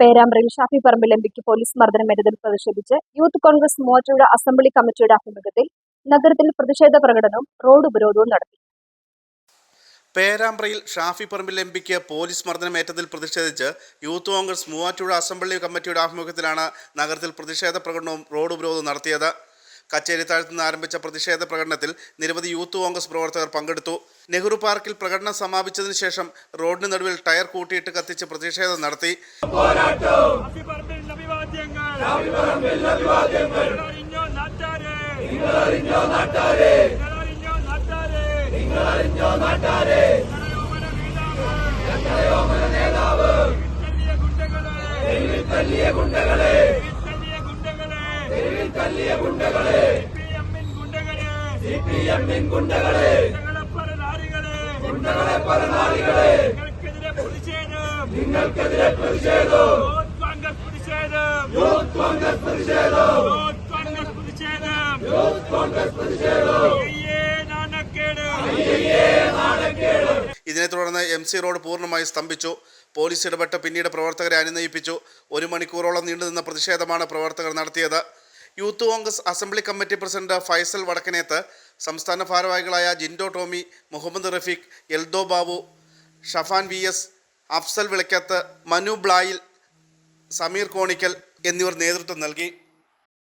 പേരാമ്പ്രയിൽ Shafi Parambil M പിക്ക് police മർദ്ദനമേറ്റതിൽ പ്രതിഷേധിച്ച് യൂത്ത് കോൺഗ്രസ് മൂവാറ്റുപുഴ അസംബ്ലി കമ്മിറ്റിയുടെ ആഭിമുഖ്യത്തിൽ നഗരത്തിൽ പ്രതിഷേധ പ്രകടനവും റോഡ് ഉപരോധവും നടത്തി. പേരാമ്പ്രയിൽ ഷാഫി പറമ്പിൽ എം പിക്ക് പോലീസ് മർദ്ദനമേറ്റതിൽ പ്രതിഷേധിച്ച് യൂത്ത് കോൺഗ്രസ് മൂവാറ്റുപുഴ അസംബ്ലി കമ്മിറ്റിയുടെ ആഭിമുഖ്യത്തിലാണ് നഗരത്തിൽ പ്രതിഷേധ പ്രകടനവും റോഡ് ഉപരോധവും നടത്തിയത്. കച്ചേരിത്താഴത്ത് നിന്ന് ആരംഭിച്ച പ്രതിഷേധ പ്രകടനത്തിൽ നിരവധി യൂത്ത് കോൺഗ്രസ് പ്രവർത്തകർ പങ്കെടുത്തു. നെഹ്റു പാർക്കിൽ പ്രകടനം സമാപിച്ചതിന് ശേഷം റോഡിന് നടുവിൽ ടയർ കൂട്ടിയിട്ട് കത്തിച്ച് പ്രതിഷേധം നടത്തി. അഭിവാദ്യങ്ങൾ. തല്ലിയ ഗുണ്ടകളെ. സിപിഎമ്മിൻ ഗുണ്ടകളെ. ഗുണ്ടകളെ. പരനാരികളെ. നിങ്ങൾക്കെതിരെ പ്രതിഷേധം. യൂത്ത് കോൺഗ്രസ് പ്രതിഷേധം. യൂത്ത് കോൺഗ്രസ് പ്രതിഷേധം. ഇതിനെ തുടർന്ന് എം സി റോഡ് പൂർണമായി സ്തംഭിച്ചു. പോലീസ് ഇടപെട്ട് പിന്നീട് പ്രവർത്തകരെ അനുനയിപ്പിച്ചു. ഒരു മണിക്കൂറോളം നീണ്ടുനിന്ന പ്രതിഷേധമാണ് പ്രവർത്തകർ നടത്തിയത്. Youth Congress assembly committee president Faisal Vadakkaneth സംസ്ഥാന ഭാരവാഹികളായ ജിൻഡോ ടോമി മുഹമ്മദ് റഫീഖ് എൽദോ ബാബു ഷഫാൻ വി എസ് അഫ്സൽ വിളക്കത്ത് മനു ബ്ലായിൽ സമീർ കോണിക്കൽ എന്നിവർ നേതൃത്വം നൽകി.